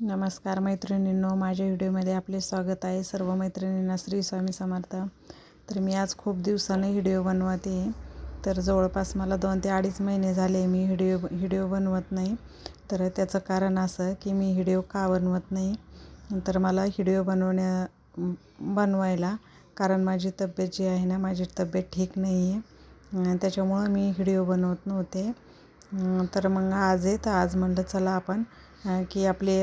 नमस्कार मैत्रिणींनो माझ्या व्हिडिओमध्ये आपले स्वागत आहे. सर्व मैत्रिणींना श्री स्वामी समर्थ. तर मी आज खूप दिवसाने व्हिडिओ बनवते. तर जवळपास मला दोन ते अडीच महिने झाले मी व्हिडिओ व्हिडिओ बनवत नाही. तर त्याचं कारण असं की मी व्हिडिओ का बनवत नाही? तर मला व्हिडिओ बनवण्या बनवायला कारण माझी तब्येत जी आहे ना माझी तब्येत ठीक नाही आहे त्याच्यामुळं मी व्हिडिओ बनवत नव्हते. तर मग आज आहे तर आज म्हणलं चला आपण की आपले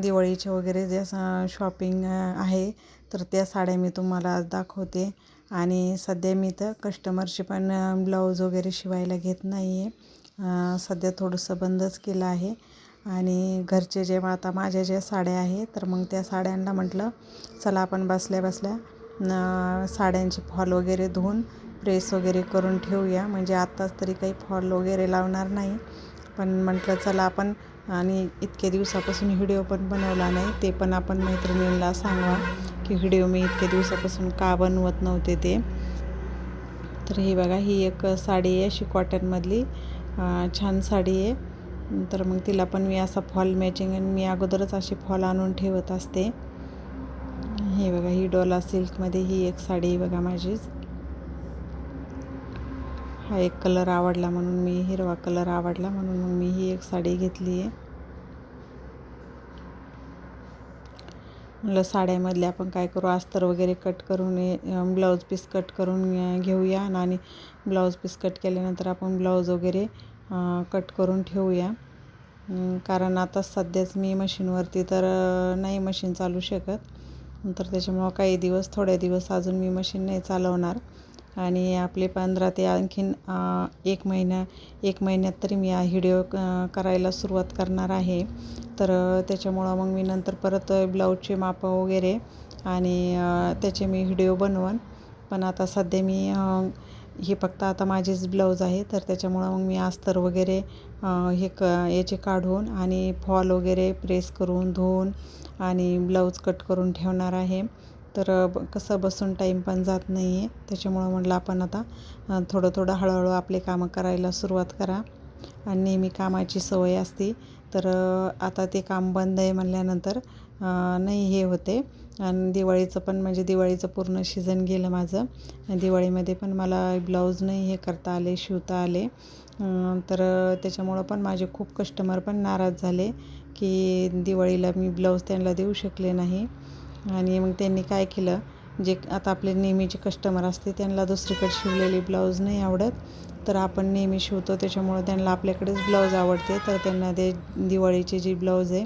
दिवाळीचे वगैरे जे शॉपिंग आहे तर त्या साड्या मी तुम्हाला आज दाखवते. आणि सध्या मी तर कस्टमरचे पण ब्लाऊज वगैरे शिवायला घेत नाही आहे सध्या थोडंसं बंदच केलं आहे. आणि घरचे जे आता माझ्या ज्या साड्या आहेत तर मग त्या साड्यांना म्हटलं चला आपण बसल्या बसल्या साड्यांचे फॉल वगैरे धुवून प्रेस वगैरे करून ठेवूया. म्हणजे आत्ताच तरी काही फॉल वगैरे लावणार नाही. पण म्हटलं चला आपण आणि इतक्या दिवसापासून व्हिडिओ पण बनवला नाही ते पण आपण मैत्रिणींना सांगा की व्हिडिओ मी इतक्या दिवसापासून का बनवत नव्हते ते. तर ही बघा ही एक साडी आहे अशी कॉटनमधली. छान साडी आहे. तर मग तिला पण मी असा फॉल मॅचिंग आणि मी अगोदरच अशी फॉल आणून ठेवत असते. हे बघा ही डोला सिल्कमध्ये ही एक साडी बघा माझीच. हा एक कलर आवडला म्हणून मी हिरवा कलर आवडला म्हणून मग मी ही एक साडी घेतली आहे. म्हटलं साड्यामधले आपण काय करू अस्तर वगैरे कट करून ब्लाऊज पीस कट करून घेऊया आणि ब्लाऊज पीस कट केल्यानंतर आपण ब्लाऊज वगैरे कट करून ठेवूया. कारण आता सध्याच मी मशीनवरती तर नाही मशीन चालू शकत. तर त्याच्यामुळं काही दिवस थोड्या दिवस अजून मी मशीन नाही चालवणार. आणि आपले पंधरा ते आणखीन एक महिना एक महिन्यात तरी मी हा व्हिडिओ करायला सुरुवात करणार आहे. तर त्याच्यामुळं मग मी नंतर परत ब्लाऊजचे मापं वगैरे आणि त्याचे मी व्हिडिओ बनवन. पण आता सध्या मी हे फक्त आता माझेच ब्लाऊज आहे. तर त्याच्यामुळं मग मी अस्तर वगैरे हे क याचे काढून आणि फॉल वगैरे प्रेस करून धुवून आणि ब्लाऊज कट करून ठेवणार आहे. तर कसं बसून टाईम पण जात नाही आहे त्याच्यामुळं म्हटलं आपण आता थोडं थोडं हळूहळू आपले कामं करायला सुरुवात करा. आणि नेहमी कामाची सवय असते. तर आता ते काम बंद आहे म्हणल्यानंतर नाही हे होते. आणि दिवाळीचं पण म्हणजे दिवाळीचं पूर्ण सीझन गेलं माझं. दिवाळीमध्ये पण मला ब्लाऊज नाही हे करता आले शिवता आले. तर त्याच्यामुळं पण माझे खूप कस्टमर पण नाराज झाले की दिवाळीला मी ब्लाऊज त्यांना देऊ शकले नाही. आणि मग त्यांनी काय केलं जे आता आपले नेहमीचे कस्टमर असते त्यांना दुसरीकडे शिवलेली ब्लाऊज नाही आवडत. तर आपण नेहमी शिवतो त्याच्यामुळं त्यांना आपल्याकडेच ब्लाऊज आवडते. तर त्यांना ते दिवाळीचे जे ब्लाऊज आहे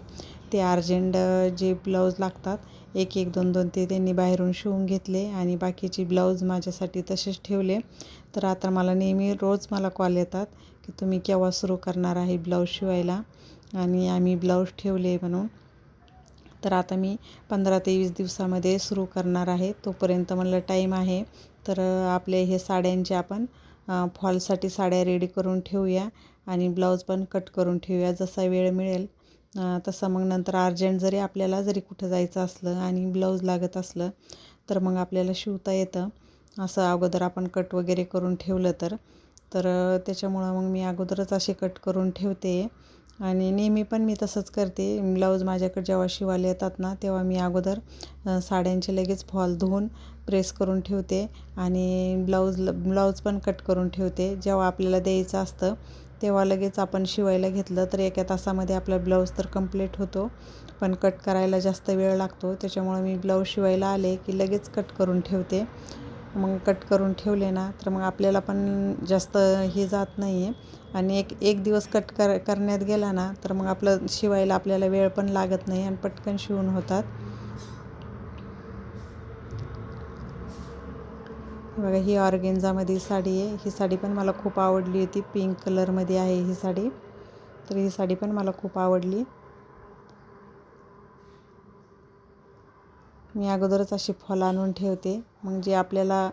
ते अर्जंट जे ब्लाऊज लागतात एक एक दोन दोन ते त्यांनी बाहेरून शिवून घेतले आणि बाकीचे ब्लाऊज माझ्यासाठी तसेच ठेवले. तर आता मला नेहमी रोज मला कॉल येतात की तुम्ही केव्हा सुरू करणार आहे ब्लाऊज शिवायला? आणि आम्ही ब्लाऊज ठेवले म्हणून. तर आता मी पंधरा ते वीस दिवसामध्ये सुरू करणार आहे. तोपर्यंत म्हणलं टाईम आहे. तर आपले हे साड्यांचे आपण फॉलसाठी साड्या रेडी करून ठेवूया आणि ब्लाऊज पण कट करून ठेवूया जसा वेळ मिळेल. तसं मग नंतर अर्जंट जरी आपल्याला जरी कुठं जायचं असलं आणि ब्लाऊज लागत असलं तर मग आपल्याला शिवता येतं. असं अगोदर आपण कट वगैरे करून ठेवलं तर. तर त्याच्यामुळं मग मी अगोदरच असे कट करून ठेवते. आणि नेहमी पण मी तसंच करते. ब्लाऊज माझ्याकडे जेव्हा शिवायला येतात ना तेव्हा मी अगोदर साड्यांचे लगेच फॉल धुवून प्रेस करून ठेवते आणि ब्लाऊज ब्लाऊज पण कट करून ठेवते. जेव्हा आपल्याला द्यायचं असतं तेव्हा लगेच आपण शिवायला घेतलं तर एका तासामध्ये आपला ब्लाऊज तर कंप्लीट होतो. पण कट करायला जास्त वेळ लागतो. त्याच्यामुळं मी ब्लाऊज शिवायला आले की लगेच कट करून ठेवते. मग कट करून ठेवले ना तर मग आपल्याला पण जास्त हे जात नाही आहे आणि एक एक दिवस कट कर करण्यात गेला ना तर मग आपलं शिवायला आपल्याला वेळ पण लागत नाही आणि पटकन शिवून होतात. बघा ही ऑर्गेन्झामध्ये साडी आहे. ही साडी पण मला खूप आवडली होती. पिंक कलरमध्ये आहे ही साडी. तर ही साडी पण मला खूप आवडली. मी अगोदरच असे फॉल आणून ठेवते. मग जे आपल्याला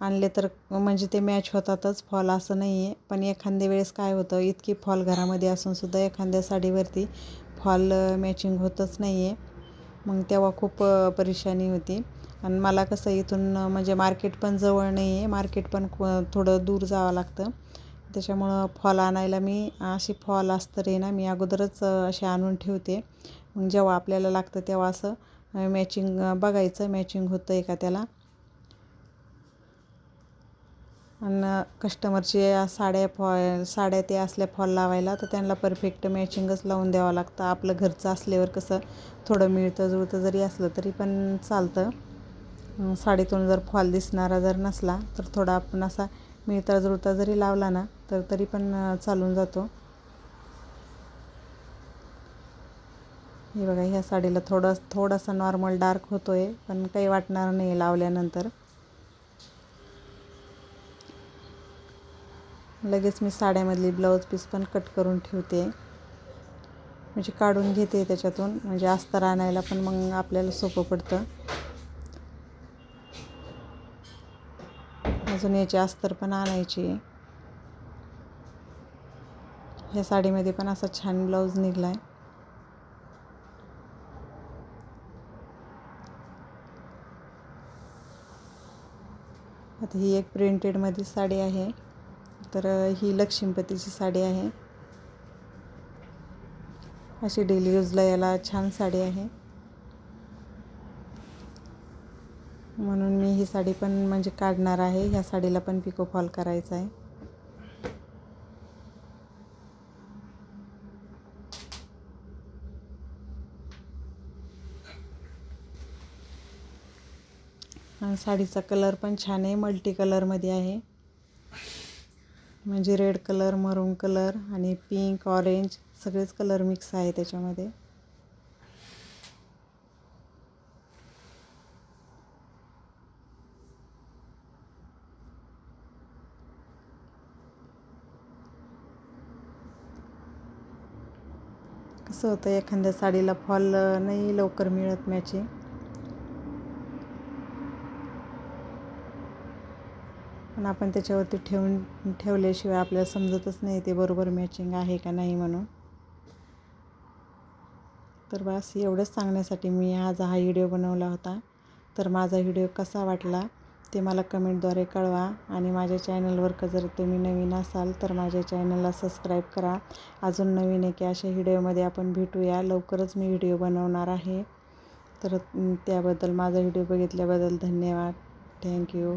आणले तर म्हणजे ते मॅच होतातच फॉल असं नाही आहे पण एखाद्या वेळेस काय होतं इतकी फॉल घरामध्ये असूनसुद्धा एखाद्या साडीवरती फॉल मॅचिंग होतच नाही आहे मग तेव्हा खूप परेशानी होती. आणि मला कसं इथून म्हणजे मार्केट पण जवळ नाही आहे मार्केट पण थोडं दूर जावं लागतं. त्याच्यामुळं फॉल आणायला मी अशी फॉल असतं रे ना मी अगोदरच असे आणून ठेवते. मग जेव्हा आपल्याला लागतं तेव्हा असं मॅचिंग बघायचं मॅचिंग होतं आहे का त्याला आणि कस्टमरचे साड्या फॉ साड्या ते असल्या फॉल लावायला तर त्यांना परफेक्ट मॅचिंगच लावून द्यावं लागतं. आपलं घरचं असल्यावर कसं थोडं मिळतं जुळतं जरी असलं तरी पण चालतं. साडीतून जर फॉल दिसणारा जर नसला तर थोडा आपण असा मिळता जुळता जरी लावला ना तर तरी पण चालून जातो. हे बघा ह्या साडीला थोडं थोडासा नॉर्मल डार्क होतो आहे पण काही वाटणार नाही लावल्यानंतर. लगेच मी साड्यामधली ब्लाऊज पीस पण कट करून ठेवते. म्हणजे काढून घेते त्याच्यातून म्हणजे अस्तर आणायला पण मग आपल्याला सोपं पडतं. अजून याची अस्तर पण आणायची. ह्या साडीमध्ये पण असा छान ब्लाऊज निघला आहे आता ही एक प्रिंटेडमध्ये साडी आहे. तर ही लक्ष्मीपतीची साडी आहे. अशी डेली यूजला याला छान साडी आहे. म्हणून मी ही साडी पण म्हणजे काढणार आहे. ह्या साडीला पण पिको फॉल करायचा आहे. साडीचा कलर पण छान आहे मल्टी कलरमध्ये आहे. म्हणजे रेड कलर मरून कलर आणि पिंक ऑरेंज सगळेच कलर मिक्स आहे त्याच्यामध्ये. कसं होतं एखाद्या साडीला फॉल नाही लवकर मिळत मॅचिंग पण आपण त्याच्यावरती ठेवून ठेवल्याशिवाय आपल्याला समजतच नाही ते बरोबर मॅचिंग आहे का नाही म्हणून. तर बस एवढंच सांगण्यासाठी मी आज हा व्हिडिओ बनवला होता. तर माझा व्हिडिओ कसा वाटला ते मला कमेंटद्वारे कळवा आणि माझ्या चॅनलवर का जर तुम्ही नवीन असाल तर माझ्या चॅनलला सबस्क्राईब करा. अजून नवीन आहे की अशा व्हिडिओमध्ये आपण भेटूया. लवकरच मी व्हिडिओ बनवणार आहे. तर त्याबद्दल माझा व्हिडिओ बघितल्याबद्दल धन्यवाद. थँक्यू